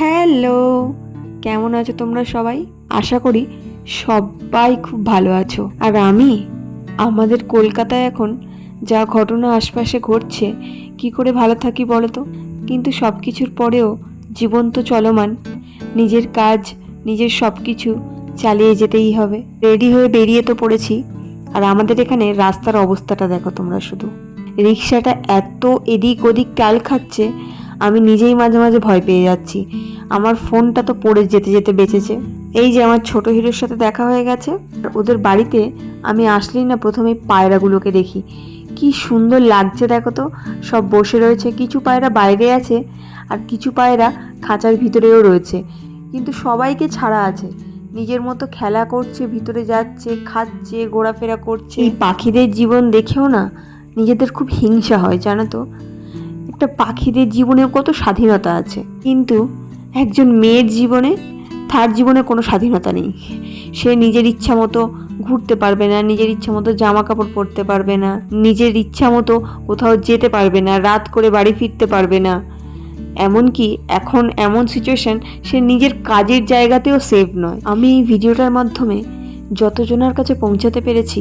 Hello, কেমন আছো তোমরা সবাই? আশা করি সবাই খুব ভালো আছো। আর আমি, আমাদের কলকাতায় এখন যা ঘটনা আশপাশে ঘটছে, কি করে ভালো থাকি বলো তো? কিন্তু সব কিছুর পরেও জীবন তো চলমান, নিজের কাজ, নিজের সব কিছু চালিয়ে যেতেই হবে। রেডি হয়ে বেরিয়ে তো পড়েছি। আর আমাদের এখানে রাস্তার অবস্থাটা দেখো তোমরা শুধু। রিক্সাটা এত এদিক ওদিক টাল খাচ্ছে আমি নিজেই মাঝে মাঝে ভয় পেয়ে যাচ্ছি। আমার ফোনটা তো পড়ে যেতে যেতে বেঁচেছে। এই যে আমার ছোট হিরোর সাথে দেখা হয়ে গেছে ওদের বাড়িতে আমি আসলেই না প্রথমে পায়রাগুলোকে দেখি। কি সুন্দর লাগছে দেখো তো, সব বসে রয়েছে। কিছু পায়রা বাইরে আছে, আর কিছু পায়রা খাঁচার ভিতরেও রয়েছে। কিন্তু সবাইকে ছাড়া আছে। নিজের মতো খেলা করছে, ভিতরে যাচ্ছে, খাচ্ছে, ঘোরাফেরা করছে। এই পাখিদের জীবন দেখেও না নিজেদের খুব হিংসা হয়, জানো তো? একটা পাখিদের জীবনে কত স্বাধীনতা আছে। কিন্তু একজন মেয়ের জীবনে তার জীবনে কোনো স্বাধীনতা নেই। সে নিজের ইচ্ছা মতো ঘুরতে পারবে না, নিজের ইচ্ছা মতো জামা কাপড় পরতে পারবে না, নিজের ইচ্ছা মতো কোথাও যেতে পারবে না, রাত করে বাড়ি ফিরতে পারবে না। এমনকি এখন এমন সিচুয়েশন সে নিজের কাজের জায়গাতেও সেফ নয়। আমি এই ভিডিওটার মাধ্যমে যতজনের কাছে পৌঁছাতে পেরেছি,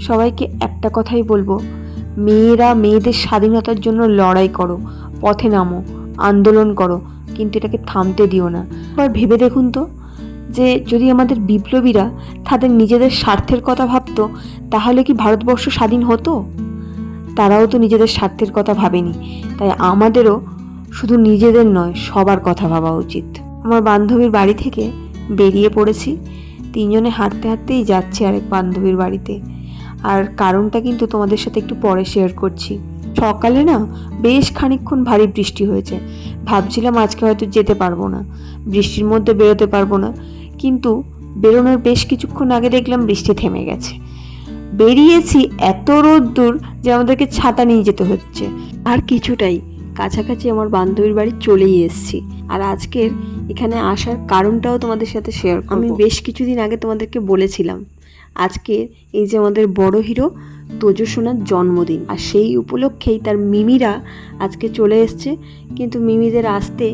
সবাইকে একটা কথাই বলব মেয়েরা মেয়েদের স্বাধীনতার জন্য লড়াই করো, পথে নামো, আন্দোলন করো, কিন্তু এটাকে থামতে দিও না। এবার ভেবে দেখুন তো যে যদি আমাদের বিপ্লবীরা তাদের নিজেদের স্বার্থের কথা ভাবতো, তাহলে কি ভারতবর্ষ স্বাধীন হতো? তারাও তো নিজেদের স্বার্থের কথা ভাবেনি, তাই আমাদেরও শুধু নিজেদের নয়, সবার কথা ভাবা উচিত। আমার বান্ধবীর বাড়ি থেকে বেরিয়ে পড়েছি, তিনজনে হাঁটতে হাঁটতেই যাচ্ছে আরেক বান্ধবীর বাড়িতে। আর কারণটা কিন্তু তোমাদের সাথে একটু পরে শেয়ার করছি। সকালে না বেশ খানিকক্ষণ ভারী বৃষ্টি হয়েছে। ভাবছিলাম আজকে হয়তো যেতে পারব না। বৃষ্টির মধ্যে বেরোতে পারব না। কিন্তু বেরোনোর বেশ কিছুক্ষণ আগে দেখলাম বৃষ্টি থেমে গেছে। বেরিয়েছি এত রোদ্দুর যে আমাদেরকে ছাতা নিয়ে যেতে হচ্ছে। আর কিছুটাই। কাছাকাছি আমার বান্ধবীর বাড়ি চলেই এসেছি। আর আজকের এখানে আসার কারণটাও তোমাদের সাথে শেয়ার আমি বেশ কিছুদিন আগে তোমাদেরকে বলেছিলাম। আজকে এই যে আমাদের বড় হিরো তোজসোনার জন্মদিন। আর সেই উপলক্ষেই তার মিমিরা আজকে চলে এসছে, কিন্তু মিমিদের আসতে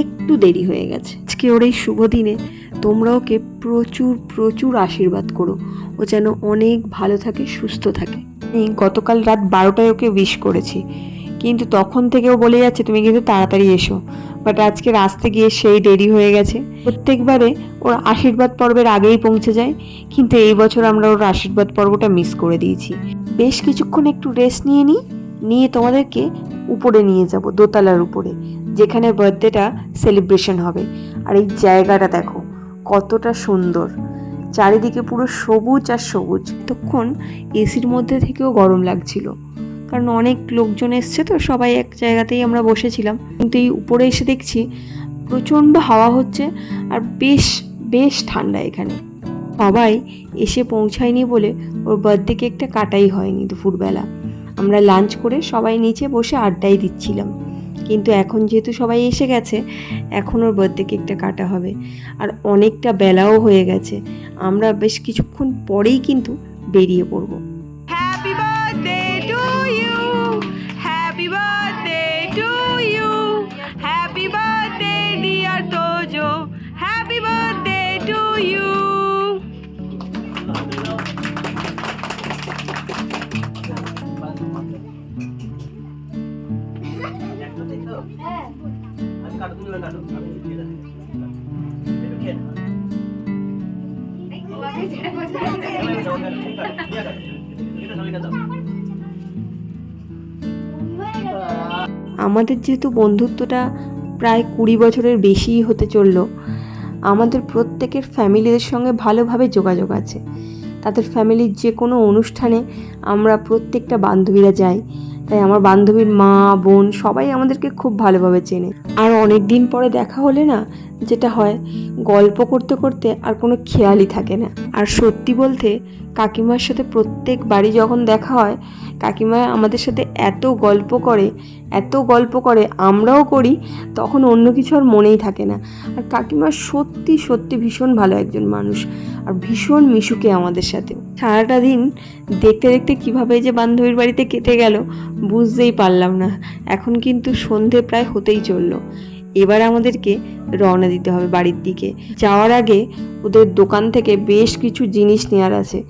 একটু দেরি হয়ে গেছে। আজকে ওর এই শুভ দিনে তোমরা ওকে প্রচুর প্রচুর আশীর্বাদ করো। ও যেন অনেক ভালো থাকে, সুস্থ থাকে। গতকাল রাত বারোটায় ওকে উইশ করেছি। কিন্তু তখন থেকেও বলে যাচ্ছে, তুমি কিন্তু তাড়াতাড়ি এসো। বাট আজকে আসতে গিয়ে সেই দেরি হয়ে গেছে। প্রত্যেকবারে ওর আশীর্বাদ পর্বের আগেই পৌঁছে যায়, কিন্তু এই বছর আমরা ওর আশীর্বাদ পর্বটা মিস করে দিয়েছি। বেশ কিছুক্ষণ একটু রেস্ট নিয়ে নিই নিয়ে তোমাদেরকে উপরে নিয়ে যাব, দোতলার উপরে, যেখানে বার্থডেটা সেলিব্রেশন হবে। আর এই জায়গাটা দেখো, কতটা সুন্দর। চারিদিকে পুরো সবুজ আর সবুজ। তখন এসির মধ্যে থেকেও গরম লাগছিল। কারণ অনেক লোকজন এসছে তো, সবাই এক জায়গাতেই আমরা বসেছিলাম। কিন্তু এই উপরে এসে দেখছি প্রচণ্ড হাওয়া হচ্ছে আর বেশ বেশ ঠান্ডা এখানে। সবাই এসে পৌঁছায়নি বলে ওর বার্থডে কেকটা কাটাই হয়নি দুপুরবেলা। আমরা লাঞ্চ করে সবাই নিচে বসে আড্ডাই দিচ্ছিলাম। কিন্তু এখন যেহেতু সবাই এসে গেছে, এখন ওর বার্থডে কেকটা কাটা হবে। আর অনেকটা বেলাও হয়ে গেছে। আমরা বেশ কিছুক্ষণ পরেই কিন্তু বেরিয়ে পড়ব। আমাদের যেহেতু বন্ধুত্বটা প্রায় কুড়ি বছরের বেশিই হতে চলল, আমাদের প্রত্যেকের ফ্যামিলিদের সঙ্গে ভালোভাবে যোগাযোগ আছে। তাদের ফ্যামিলির যে কোনো অনুষ্ঠানে আমরা প্রত্যেকটা বান্ধবীরা যাই। তাই আমার বান্ধবীর মা, বোন সবাই আমাদেরকে খুব ভালোভাবে চেনে। আর অনেক দিন পরে দেখা হলে না যেটা হয়, গল্প করতে করতে আর কোনো খেয়ালই থাকে না। আর সত্যি বলতে, কাকিমার সাথে প্রত্যেক বাড়ি যখন দেখা হয়, কাকিমা আমাদের সাথে এত গল্প করে, এত গল্প করে আমরাও করি, তখন অন্য কিছু আর মনেই থাকে না। আর কাকিমা সত্যি সত্যি ভীষণ ভালো একজন মানুষ। আর ভীষণ মিশুকে আমাদের সাথে সারাটা দিন দেখতে দেখতে কীভাবে যে বান্ধবীর বাড়িতে কেটে গেল, বুঝতেই পারলাম না। এখন কিন্তু সন্ধে প্রায় হতেই চলল। এবার আমাদেরকে রওনা দিতে হবে বাড়ির দিকে। যাওয়ার আগে ওদের দোকান থেকে বেশ কিছু জিনিস নেওয়ার আছে।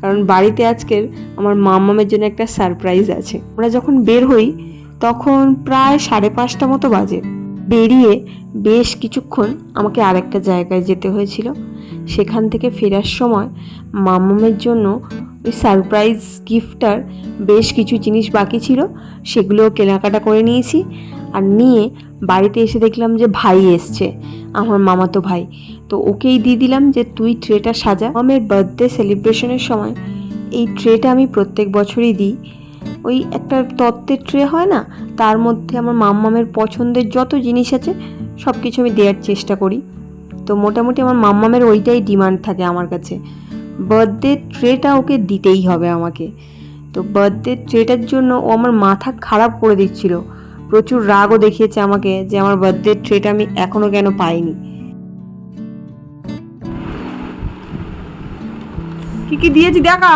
কারণ বাড়িতে আজকের আমার মামামের জন্য একটা সারপ্রাইজ আছে। আমরা যখন বের হই, তখন প্রায় সাড়ে পাঁচটা মতো বাজে। বেরিয়ে বেশ কিছুক্ষণ আমাকে আরেকটা জায়গায় যেতে হয়েছিল। সেখান থেকে ফেরার সময় মামামের জন্য ওই সারপ্রাইজ গিফটটার বেশ কিছু জিনিস বাকি ছিল। সেগুলো কেনাকাটা করে নিয়েছি। আর নিয়ে বাড়িতে এসে দেখলাম যে ভাই এসছে, আমার মামাতো ভাই। তো ওকেই দিয়ে দিলাম যে তুই ট্রেটা সাজা। আমার বার্থডে সেলিব্রেশনের সময় এই ট্রেটা আমি প্রত্যেক বছরই দিই। ওই একটা তত্ত্বের ট্রে হয় না, তার মধ্যে আমার মাম্মামের পছন্দের যত জিনিস আছে সব কিছু আমি দেওয়ার চেষ্টা করি। তো মোটামুটি আমার মাম্মামের ওইটাই ডিমান্ড থাকে আমার কাছে। বার্থডে ট্রেটা ওকে দিতেই হবে আমাকে। তো বার্থডে ট্রেটার জন্য ও আমার মাথা খারাপ করে দিচ্ছিল। প্রচুর রাগও দেখিয়েছে আমাকে যে আমার বার্থডে ট্রেটা আমি এখনও কেন পাইনি। কি কি দিয়েছি দেখা?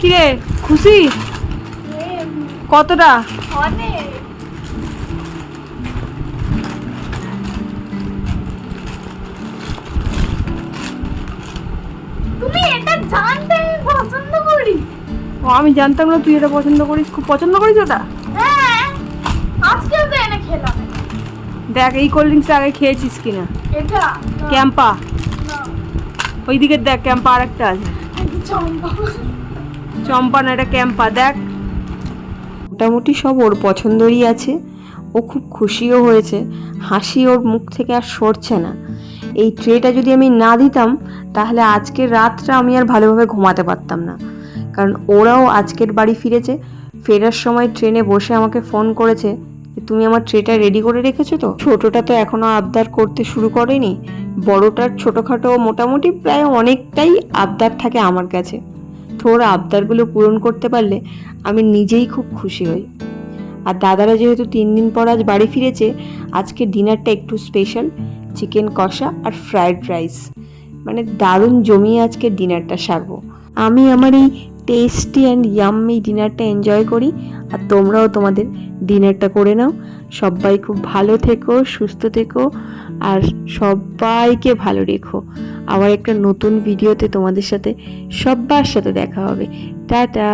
কিরে, খুশি? কতটা? অনেক। তুমি এটা জানতে আমি পছন্দ করি ও আমি জানতাম না তুই এটা পছন্দ করিস খুব পছন্দ করিস ওটা? হ্যাঁ আজকেও তো এনে খেলাম। দেখ এই কোল্ড ড্রিঙ্কসটা আগে খেয়েছিস কিনা? এটা? ক্যাম্পা। না, ওই দিকে দেখ ক্যাম্পা আরেকটা আছে। চম্পা। চম্পা না এটা ক্যাম্পা। দেখ। মোটামুটি সব ওর পছন্দরই আছে। ও খুব খুশিও হয়েছে। হাসি ওর মুখ থেকে আর সরছে না। এই ট্রেটা যদি আমি না দিতাম, তাহলে আজকের রাতটা আমি আর ভালোভাবে ঘুমাতে পারতাম না। কারণ ওরাও আজকের বাড়ি ফিরেছে, ফেরার সময় ট্রেনে বসে আমাকে ফোন করেছে তুমি আমার ট্রেটা রেডি করে রেখেছো তো? ছোটোটা তো এখনও আবদার করতে শুরু করেনি, বড়টার ছোটোখাটো মোটামুটি প্রায় অনেকটাই আবদার থাকে আমার কাছে। তো আবদারগুলো পূরণ করতে পারলে আমি নিজেই খুব খুশি হই। আর দাদারা যেহেতু তিন দিন পর আজ বাড়ি ফিরেছে, আজকে ডিনারটা একটু স্পেশাল চিকেন কষা আর ফ্রায়েড রাইস। মানে দারুণ জমিয়ে আজকে ডিনারটা সারবো। আমি আমার এই টেস্টি অ্যান্ড ইয়াম্মি ডিনারটা এনজয় করি আর তোমরাও তোমাদের ডিনারটা করে নাও। সবাই খুব ভালো থেকো, সুস্থ থেকো আর সবাইকে ভালো রেখো। আবার একটা নতুন ভিডিওতে তোমাদের সাথে সব্বার সাথে দেখা হবে। টাটা!